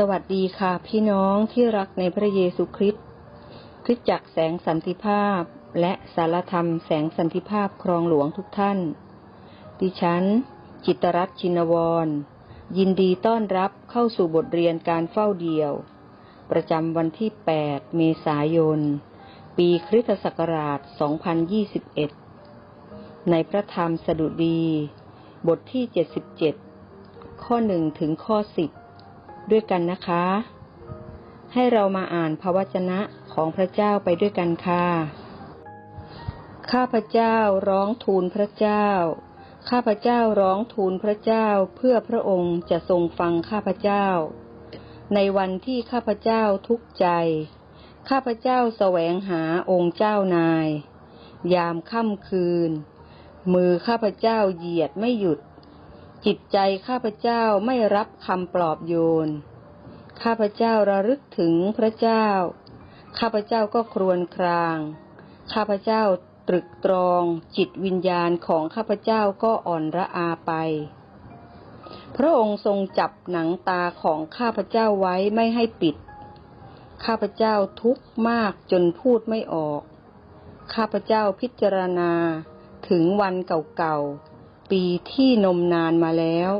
สวัสดีค่ะพี่น้องที่รักในพระเยซูคริสต์คริสจักแสงสันติภาพ และสารธรรมแสงสันติภาพครองหลวงทุกท่าน ดิฉัน จิตรรัตน์ชินวร ยินดีต้อนรับเข้าสู่บทเรียนการเฝ้าเดียว ประจำวันที่ 8 เมษายน ปีคริสตศักราช 2021 ในพระธรรมสดุดี บทที่ 77 ข้อ 1 ถึงข้อ 10 ด้วยกันนะคะ ให้เรามาอ่านพระวจนะของพระเจ้าไปด้วยกันค่ะ ข้าพระเจ้าร้องทูลพระเจ้า ข้าพระเจ้าร้องทูลพระเจ้าเพื่อพระองค์จะทรงฟังข้าพระเจ้า ในวันที่ข้าพระเจ้าทุกข์ใจ ข้าพระเจ้าแสวงหาองค์เจ้านาย ยามค่ำคืน มือข้าพระเจ้าเหยียดไม่หยุด จิตใจข้าพเจ้าไม่รับคำปลอบโยน ข้าพเจ้าระลึกถึงพระเจ้า ข้าพเจ้าก็ครวญคราง ข้าพเจ้าตรึกตรองจิตวิญญาณของข้าพเจ้าก็อ่อนระอาไป พระองค์ทรงจับหนังตาของข้าพเจ้าไว้ไม่ให้ปิด ข้าพเจ้าทุกข์มากจนพูดไม่ออก ข้าพเจ้าพิจารณาถึงวันเก่าๆ ปีที่นมนานมาแล้ว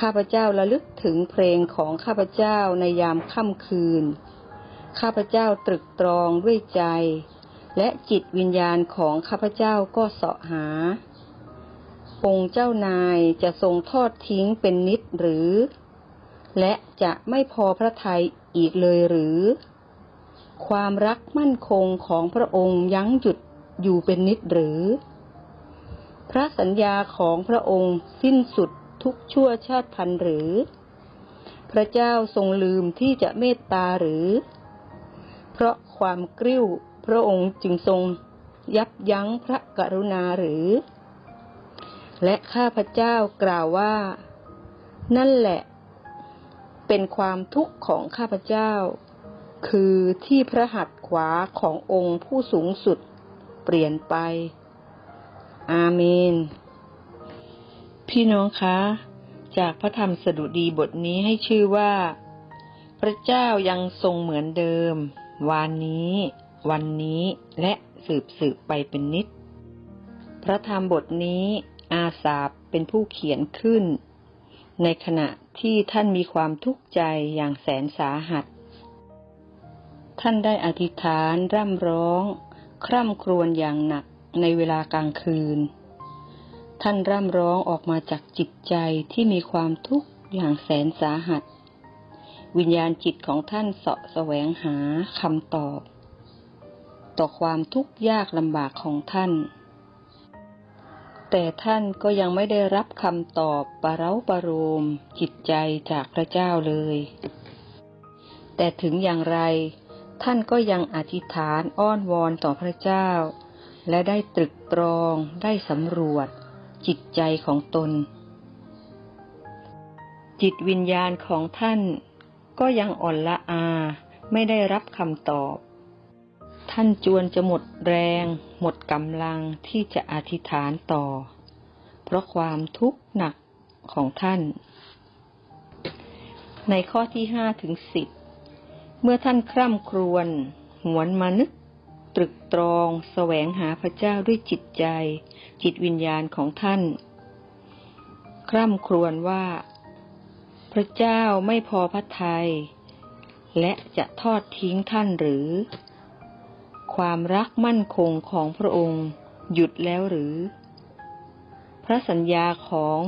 ข้าพเจ้าระลึกถึงเพลงของข้าพเจ้าในยามค่ำคืน ข้าพเจ้าตรึกตรองด้วยใจ และจิตวิญญาณของข้าพเจ้าก็เสาะหา องค์เจ้านายจะทรงทอดทิ้งเป็นนิดหรือ และจะไม่พอพระทัยอีกเลยหรือ ความรักมั่นคงของพระองค์ยั้งหยุดอยู่เป็นนิดหรือ พระสัญญาของพระองค์สิ้นสุดทุกชั่วชาติพันธ์หรือ พระเจ้าทรงลืมที่จะเมตตาหรือ เพราะความกริ้วพระองค์จึงทรงยับยั้งพระกรุณาหรือ และข้าพเจ้ากล่าวว่า นั่นแหละ เป็นความทุกข์ของข้าพเจ้า คือที่พระหัตถ์ขวาขององค์ผู้สูงสุดเปลี่ยนไป อาเมน พี่น้องคะ จากพระธรรมสดุดีบทนี้ให้ชื่อว่า พระเจ้ายังทรงเหมือนเดิม วานนี้ วันนี้และสืบสืบไปเป็นนิด พระธรรมบทนี้อาสาบเป็นผู้เขียนขึ้น ในขณะที่ท่านมีความทุกข์ใจอย่างแสนสาหัส ท่านได้อธิษฐานร่ำร้อง คร่ำครวญอย่างหนัก ในเวลากลางคืน ท่านร่ำร้องออกมาจากจิตใจที่มีความทุกข์อย่างแสนสาหัส วิญญาณจิตของท่านเสาะแสวงหาคำตอบ ต่อความทุกข์ยากลำบากของท่าน แต่ท่านก็ยังไม่ได้รับคำตอบปะเร้าประโลมจิตใจจากพระเจ้าเลย แต่ถึงอย่างไรท่านก็ยังอธิษฐานอ้อนวอนต่อพระเจ้า และได้ตรึกตรองได้สำรวจ จิตใจของตน จิตวิญญาณของท่านก็ยังอ่อนละอา ไม่ได้รับคำตอบ ท่านจวนจะหมดแรง หมดกำลังที่จะอธิษฐานต่อ เพราะความทุกข์หนักของท่าน ในข้อที่ห้าถึงสิบเมื่อท่านคร่ำครวญหวนมานึก ตรึกตรองแสวงหาพระเจ้าด้วยจิตใจ จิตวิญญาณของท่าน คร่ำครวญว่า พระเจ้าไม่พอพระทยัยและจะทอดทิ้งท่านหรือ ความรักมั่นคงของพระองค์หยุดแล้วหรือ พระสัญญาของ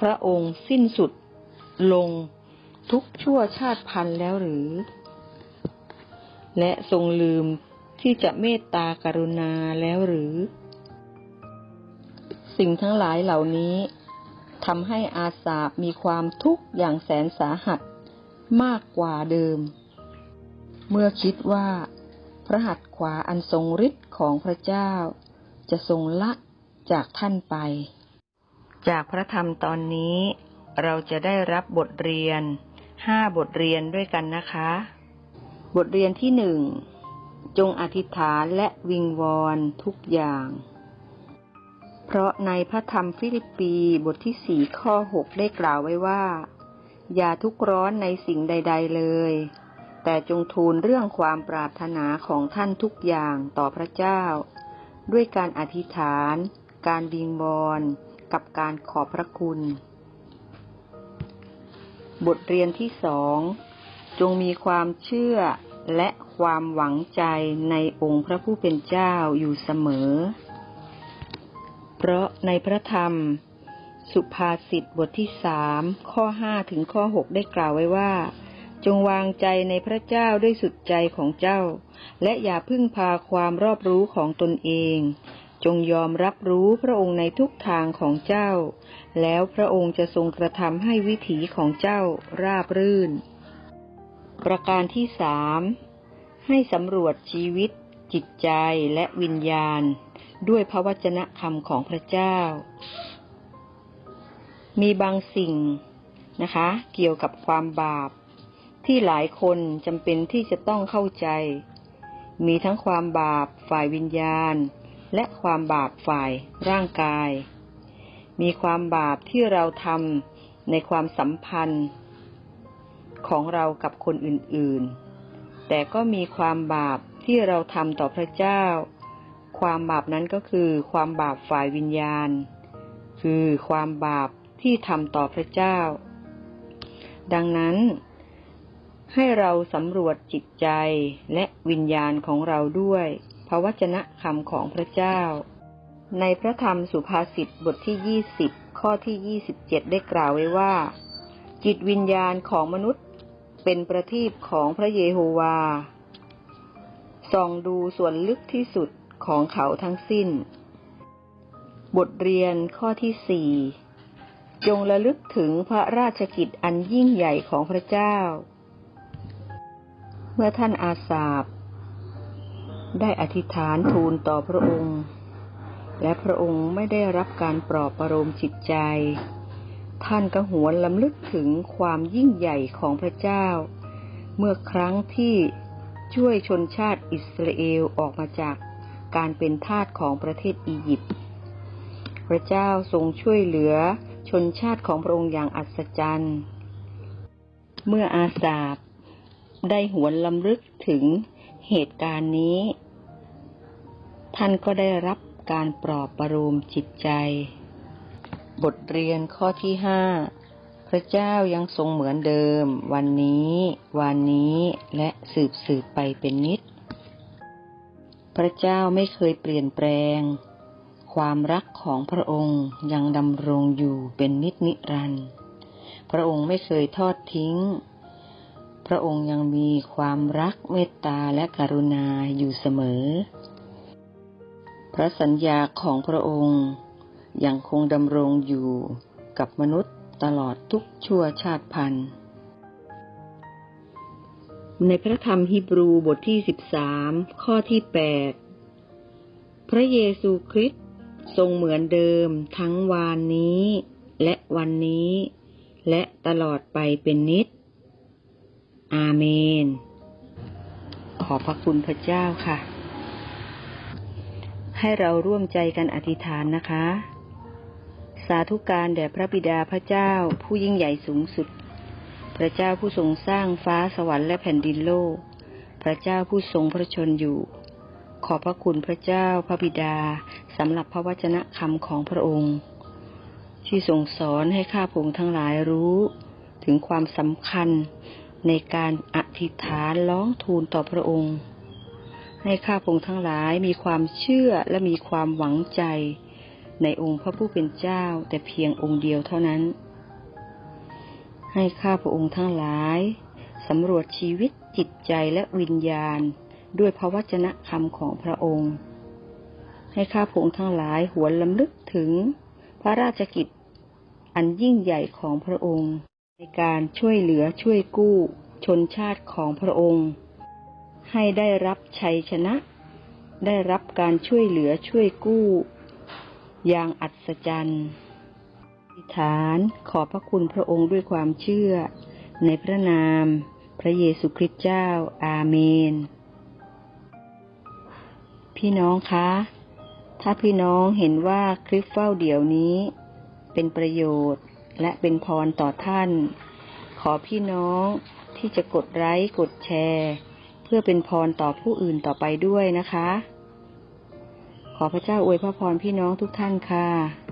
พระองค์สิ้นสุดลงทุกชั่วชาติพันธุ์แล้วหรือ และทรงลืม ที่จะเมตตากรุณาแล้วหรือ สิ่งทั้งหลายเหล่านี้ทำให้อาสาบมีความทุกข์อย่างแสนสาหัสมากกว่าเดิม เมื่อคิดว่า พระหัตถ์ขวาอันทรงฤทธิ์ของพระเจ้า จะทรงละจากท่านไป จากพระธรรมตอนนี้เราจะได้รับบทเรียนห้าบทเรียนด้วยกันนะคะ บทเรียนที่หนึ่ง จงอธิษฐานและวิงวอนทุกอย่าง เพราะในพระธรรมฟิลิปปีบทที่สี่ข้อหกได้กล่าวไว้ว่า อย่าทุกร้อนในสิ่งใด ๆเลย แต่จงทูลเรื่องความปรารถนาของท่านทุกอย่างต่อพระเจ้า ด้วยการอธิษฐาน การวิงบอนกับการขอบพระคุณ บทเรียนที่สองจงมีความเชื่อและ ความหวังใจในองค์พระผู้เป็นเจ้าอยู่เสมอ เพราะในพระธรรม สุภาษิตบทที่สามข้อห้าถึงข้อหกได้กล่าวไว้ว่า จงวางใจในพระเจ้าด้วยสุดใจของเจ้า และอย่าพึ่งพาความรอบรู้ของตนเอง จงยอมรับรู้พระองค์ในทุกทางของเจ้า แล้วพระองค์จะทรงกระทำให้วิถีของเจ้าราบรื่นประการที่สาม ให้สำรวจชีวิต จิตใจและวิญญาณ ด้วยพระวจนะคำของพระเจ้า มีบางสิ่งนะคะ เกี่ยวกับความบาป ที่หลายคนจำเป็นที่จะต้องเข้าใจ มีทั้งความบาปฝ่ายวิญญาณ และความบาปฝ่ายร่างกาย มีความบาปที่เราทำในความสัมพันธ์ของเรากับคนอื่นๆ แต่ก็มีความบาปที่เราทำต่อพระเจ้า ความบาปนั้นก็คือความบาปฝ่ายวิญญาณ คือความบาปที่ทำต่อพระเจ้า ดังนั้น ให้เราสำรวจจิตใจและวิญญาณของเราด้วยพระวจนะคำของพระเจ้า ในพระธรรมสุภาษิตบทที่ยี่สิบข้อที่ยี่สิบเจ็ดได้กล่าวไว้ว่า จิตวิญญาณของมนุษย์ เป็นประทีปของพระเยโฮวา ส่องดูส่วนลึกที่สุดของเขาทั้งสิ้น บทเรียนข้อที่สี่จงระลึกถึงพระราชกิจอันยิ่งใหญ่ของพระเจ้า เมื่อท่านอาสาบ ได้อธิษฐานทูลต่อพระองค์ และพระองค์ไม่ได้รับการปลอบประโลมจิตใจ ท่านก็หวนลำลึกถึงความยิ่งใหญ่ของพระเจ้า เมื่อครั้งที่ช่วยชนชาติอิสราเอลออกมาจากการเป็นทาสของประเทศอียิปต์ พระเจ้าทรงช่วยเหลือชนชาติของพระองค์อย่างอัศจรรย์ เมื่ออาสาบได้หวนลำลึกถึงเหตุการณ์นี้ ท่านก็ได้รับการปลอบประโลมจิตใจ บทเรียนข้อที่ห้าพระเจ้ายังทรงเหมือนเดิม วันนี้วันนี้และสืบสืบไปเป็นนิด พระเจ้าไม่เคยเปลี่ยนแปลง ความรักของพระองค์ยังดำรงอยู่เป็นนิจนิรันดร์พระองค์ไม่เคยทอดทิ้ง พระองค์ยังมีความรักเมตตาและกรุณาอยู่เสมอ พระสัญญาของพระองค์ ยังคงดำรงอยู่กับมนุษย์ตลอดทุกชั่วชาติพันธุ์ ในพระธรรมฮีบรูบทที่สิบสามข้อที่แปดพระเยซูคริสต์ทรงเหมือนเดิมทั้งวานนี้ และวันนี้ และตลอดไปเป็นนิด อาเมน ขอบพระคุณพระเจ้าค่ะ ให้เราร่วมใจกันอธิษฐานนะคะ สาธุการแด่พระบิดาพระเจ้าผู้ยิ่งใหญ่สูงสุด พระเจ้าผู้ทรงสร้างฟ้าสวรรค์และแผ่นดินโลก พระเจ้าผู้ทรงพระชนอยู่ ขอบพระคุณพระเจ้าพระบิดาสำหรับพระวจนะคำของพระองค์ ที่ทรงสอนให้ข้าพงทั้งหลายรู้ ถึงความสำคัญในการอธิษฐานร้องทูลต่อพระองค์ ให้ข้าพงทั้งหลายมีความเชื่อและมีความหวังใจ ในองค์พระผู้เป็นเจ้าแต่เพียงองค์เดียวเท่านั้น ให้ข้าพระองค์ทั้งหลายสำรวจชีวิตจิตใจและวิญญาณ ด้วยพระวจนะคำของพระองค์ ให้ข้าพระองค์ทั้งหลายหวนลำลึกถึง พระราชกิจ อันยิ่งใหญ่ของพระองค์ ในการช่วยเหลือช่วยกู้ ชนชาติของพระองค์ ให้ได้รับชัยชนะ ได้รับการช่วยเหลือช่วยกู้ อย่างอัศจรรย์อธิฐานขอพระคุณพระองค์ด้วยความเชื่อ ในพระนาม พระเยซูคริสต์เจ้า อาเมน พี่น้องคะ ถ้าพี่น้องเห็นว่าคลิปเฝ้าเดี๋ยวนี้ เป็นประโยชน์และเป็นพรต่อท่าน ขอพี่น้องที่จะกดไลค์กดแชร์ เพื่อเป็นพรต่อผู้อื่นต่อไปด้วยนะคะ ขอพระเจ้าอวยพระพรพี่น้องทุกท่านค่ะ